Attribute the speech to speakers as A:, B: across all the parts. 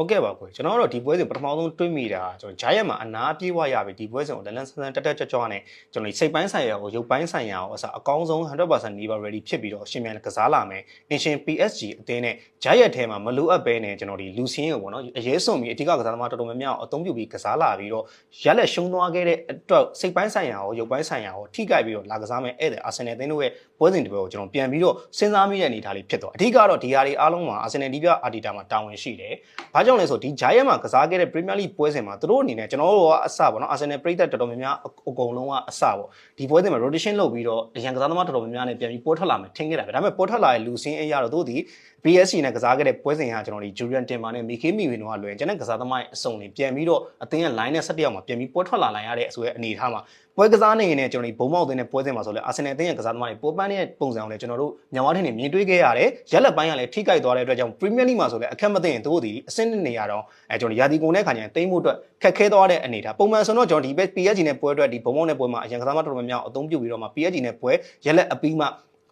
A: ဟုတ်ကဲ့ပါကိုကျွန်တော်တို့ဒီပွဲစဉ်ပထမဆုံးတွေးမိတာကျွန်တော်ဂျာယက်မှာအနာပြေးဝရပြီဒီပွဲစဉ်ကိုလန်လန်ဆန်ဆန်တက်တက်ကြွကြွနဲ့ကျွန်တော်စိတ်ပိုင်းဆိုင်ရာကိုရုပ်ပိုင်းဆိုင်ရာကိုအစားအကောင်းဆုံး100%နီးပါ ready ဖြစ်ပြီးတော့ရှင်မြန်ကစားလာမယ်အင်ရှင် PSG အသင်းနဲ့ဂျာယက်ထဲမှာမလိုအပ်ဘဲနဲ့ကျွန်တော်ဒီလူစင်းကိုပေါ့နော်အရေးဆုံးပြီးအဓိကကစားသမားတော်တော်များများအသုံးပြုပြီးကစားလာပြီးတော့ရက်လက်ရှုံးသွားခဲ့တဲ့အတွက်စိတ်ပိုင်းဆိုင်ရာကိုရုပ်ပိုင်းဆိုင်ရာကိုထိကြိုက်ပြီးတော့လာကစားမယ်ဧည့်သည်အာဆင်နယ်အသင်းတို့ရဲ့ပွဲစဉ်တစ်ပွဲကိုကျွန်တော်ပြန်ပြီးတော့စဉ်းစားမိတဲ့အနေအထားလေးဖြစ်သွားအဓိကတော့ဒီဟာတွေအားလုံးမှာအာဆင်နယ်ဒီပြအာဒီတာမှာတာဝန်ရှိတယ်။ဘာကြောင့်လဲဆိုဒီဂျာယက်မှာကစားခဲ့တဲ့ Premier League ပွဲစဉ်မှာသူတို့အနေနဲ့ကျွန်တော်တို့ကအစပေါ့နော်အာဆင်နယ်ပရိသတ်တော်တော်များများအကုန်လုံးကအစပေါ့ဒီပွဲစဉ်မှာ rotation လုပ်ပြီးတော့အရန်ကစားသမားတော်တော်များများနဲ့ပြန်ပြီးပေါ်ထွက်လာမယ်ထင်ခဲ့တာပဲဒါပေမဲ့ပေါ်ထွက်လာတဲ့လူစင်းအရာတော့သူဒီ PSG နဲ့ကစားခဲ့တဲ့ပွဲစဉ်ဟာကျွန်တော်ဒီ Julian Timber နဲ့ Mikel Merino ကလွယ်ကျန်တဲ့ကစားသမားရဲ့အစုံတွေပြန်ပြီးတော့အသင်းရဲ့ line နဲ့17ယောက်မှာပြန်ပြီးပေါ်ထွက်လာနိုင်ရတဲ့ဆိုတဲ့အနေအထားမှာ ပွဲကစားနေရင်လည်းကျွန်တော်ဒီဘုံမောက်သင်းနဲ့ပွဲစဉ်မှာဆိုလဲ Arsenal အသင်းရဲ့ကစားသမားတွေပေါ်ပန်းတဲ့ပုံစံကိုလည်းကျွန်တော်တို့ညောင်ဝါထင်းနေမြင်တွေ့ခဲ့ရတယ်ရက်လက်ပိုင်းကလည်းထိကြိုက်သွားတဲ့အတွက်ကြောင့် Premier League မှာဆိုလဲအခက်မသိရင်တို့ဒီအဆင့်နေရတော့အဲကျွန်တော်ရာသီကုန်တဲ့ခါကျရင်တိမ့်ဖို့အတွက်ခက်ခဲသွားတဲ့အနေအထားပုံမှန်ဆိုတော့ကျွန်တော်ဒီ PSG နဲ့ပွဲအတွက်ဒီဘုံမောက်နဲ့ပွဲမှာအရင်ကစားသမားတော်တော်များများအသုံးပြုပြီးတော့မှ PSG နဲ့ပွဲရက်လက်အပြီးမှ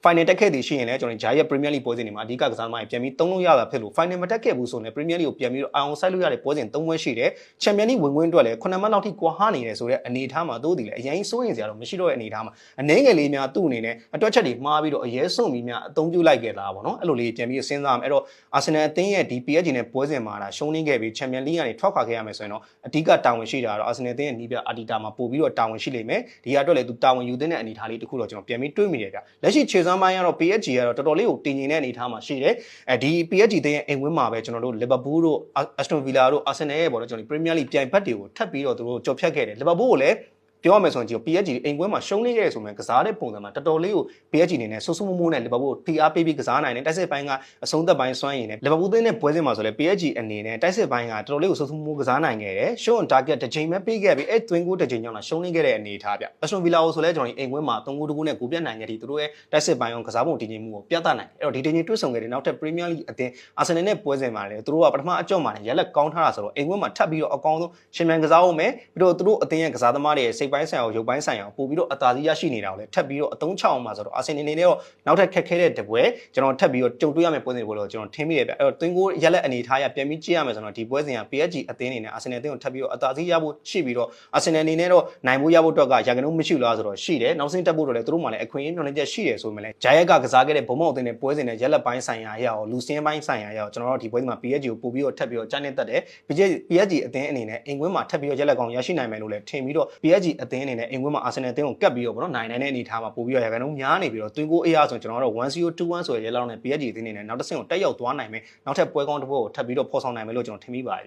A: final တက်ခဲ့သည်ရှိရင်လည်းကျွန်တော်ဂျာရဲ့ Premier League ပွဲစဉ်တွေမှာအဓိကကစားသမားတွေပြန်ပြီးသုံးလို့ရတာဖြစ်လို့ final မတက်ခဲ့ဘူးဆိုရင် Premier League ကိုပြန်ပြီးတော့အောင်ဆိုင်လို့ရတဲ့ပွဲစဉ်၃ပွဲရှိတယ်။ Champion League ဝင်ခွင့်အတွက်လည်း9မှတ်လောက်ထိကွာဟနေတယ်ဆိုတဲ့အနေအထားမှာသို့တည်လည်းအရင်စိုးရင်စရာတော့မရှိတော့တဲ့အနေအထားမှာအနေငယ်လေးများသူ့အနေနဲ့အတွက်ချက်တွေမှားပြီးတော့အရေးဆုံးပြီးများအသုံးပြုလိုက်ခဲ့တာပေါ့နော်အဲ့လိုလေးပြန်ပြီးစဉ်းစားမယ်အဲ့တော့ Arsenal အသင်းရဲ့ဒီ PSG နဲ့ပွဲစဉ်မှာဒါရှုံးနေခဲ့ပြီး Champion League ကနေထွက်ခွာခဲ့ရမယ်ဆိုရင်တော့အဓိကတာဝန်ရှိတာကတော့ Arsenal အသင်းရဲ့နီးပြအာတီတာမှာပို့ပြီးတော့တာဝန်ရှိလိမ့်မယ်ဒီအတွက်လည်းသူတာဝန်ယူတဲ့အနေအထားလေးတစ်ခုတော့ကျွန်တော်ပြန်ပြီးတွေးမိတယ်ဗျလက်ရှိခြေစွမ်းပိုင်းကတော့ PSG ကတော့တော်တော်လေးကိုတင်ကျင်တဲ့အနေအထားမှာရှိတယ်အဲဒီ PSG တဲ့ရဲ့အိမ်ဝင်းမှာပဲကျွန်တော်တို့ Liverpool တို့ Aston Villa တို့ Arsenal ရဲ့ပေါ့နော်ကျွန်တော် Premier League ပြိုင်ဘက်တွေကိုထပ်ပြီးတော့သူတို့ကြော်ဖြတ်ခဲ့တယ် Liverpool ကိုလည်း ပြောရမယ်ဆိုရင်ဒီ PSG အိမ်ကွင်းမှာရှုံးနေခဲ့ရဆိုမှကစားတဲ့ပုံစံမှာတော်တော်လေးကို PSG အနေနဲ့ဆူဆူမိုးမိုးနဲ့ Liverpool ကို TR ပေးပြီးကစားနိုင်တယ်တိုက်စစ်ပိုင်းကအဆုံးသက်ပိုင်းစွမ်းရည်နဲ့ Liverpool သင်းနဲ့ပွဲစဉ်မှာဆိုလဲ PSG အနေနဲ့တိုက်စစ်ပိုင်းကတော်တော်လေးကိုဆူဆူမိုးမိုးကစားနိုင်ခဲ့တယ်ရှုံး target တစ်ချိန်ပဲပေးခဲ့ပြီးအဲ့ twin goal တစ်ချိန်ကြောင့်လာရှုံးနေခဲ့တဲ့အနေအထားဗျ Aston Villa ကိုဆိုလဲကျွန်တော်ဒီအိမ်ကွင်းမှာ3 goal 2 goal နဲ့ကိုပြတ်နိုင်ခဲ့ဒီသူတို့ရဲ့တိုက်စစ်ပိုင်းအောင်ကစားပုံတည်ငြိမ်မှုကိုပြသနိုင်အဲ့တော့ဒီတည်ငြိမ်တွေ့ဆုံခဲ့တဲ့နောက်ထပ် Premier League အသင်း Arsenal နဲ့ပွဲစဉ်မှာလဲသူတို့ကပထမအကြော့မှာလည်းရက်လက်ကောင်းထားတာဆိုတော့အိမ်ကွင်းမှာထပ်ပြီးတော့အကောင်းဆုံးရှင်မြန်ကစားအောင်မယ်ပြီးတော့သူတို့အသင်းရဲ့ကစားသမားတွေရဲ့စိတ်ပိုင်းဆိုင်ရာကိုရုပ်ပိုင်းဆိုင်ရာကိုပို့ပြီးတော့အသာစီးရရှိနေတာကိုလည်းထပ်ပြီးတော့အသုံးချအောင်ပါဆိုတော့အာဆင်နယ်အနေနဲ့တော့နောက်ထပ်ခက်ခဲတဲ့တပွဲကျွန်တော်ထပ်ပြီးတော့ကြုံတွေ့ရမယ့်ပွဲစဉ်တွေလို့ကျွန်တော်ထင်မိတယ်ဗျအဲ့တော့တွင်းကိုရက်လက်အနေထားရပြန်ပြီးကြည့်ရမယ်ဆိုတော့ဒီပွဲစဉ်က PSG အသင်းအနေနဲ့အာဆင်နယ်အသင်းကိုထပ်ပြီးတော့အသာစီးရဖို့ရှိပြီးတော့အာဆင်နယ်အနေနဲ့တော့နိုင်ဖို့ရဖို့အတွက်ကရာဂနုမရှိလားဆိုတော့ရှိတယ်နောက်ဆင်းတက်ဖို့တော့လည်းသူတို့မှလည်းအခွင့်အရေးမျှော်လင့်ချက်ရှိတယ်ဆိုမှလည်းဂျာယက်ကကစားခဲ့တဲ့ဘုံမောက်အသင်းနဲ့ပွဲစဉ်နဲ့ရက်လက်ပိုင်းဆိုင်ရာအရာကိုလူစင်းပိုင်းဆိုင်ရာအရာကိုကျွန်တော်တို့ဒီပွဲစဉ်မှာ PSG ကိုပို့ပြီးတော့ထပ်ပြီးတော့ကြားနေတတ်တယ် PSG အသင်းအနေနဲ့အိမ်ကွင်းမှာထပ်ပြီးတော့ရက်လက်ကောင်ရရှိနိုင်မယ်လို့လည်းထင်ပြီးတော့ PSG အသင်းအနေနဲ့အိမ်ကွင်းမှာအာဆင်နယ်အသင်းကိုကတ်ပြီးတော့ဗောနော်နိုင်နိုင်တဲ့အနေအထားမှာပို့ပြီးတော့ရာခိုင်နှုန်းများနေပြီးတော့တွင်းကိုအေးရဆိုရင်ကျွန်တော်တို့1021ဆိုရရဲလောက်နဲ့ PSG အသင်းအနေနဲ့နောက်တစ်ဆင့်ကိုတက်ရောက်သွားနိုင်မယ်နောက်ထပ်ပွဲကောင်းတစ်ပွဲကိုထပ်ပြီးတော့ဖော်ဆောင်နိုင်မယ်လို့ကျွန်တော်ထင်မိပါတယ်ဗျ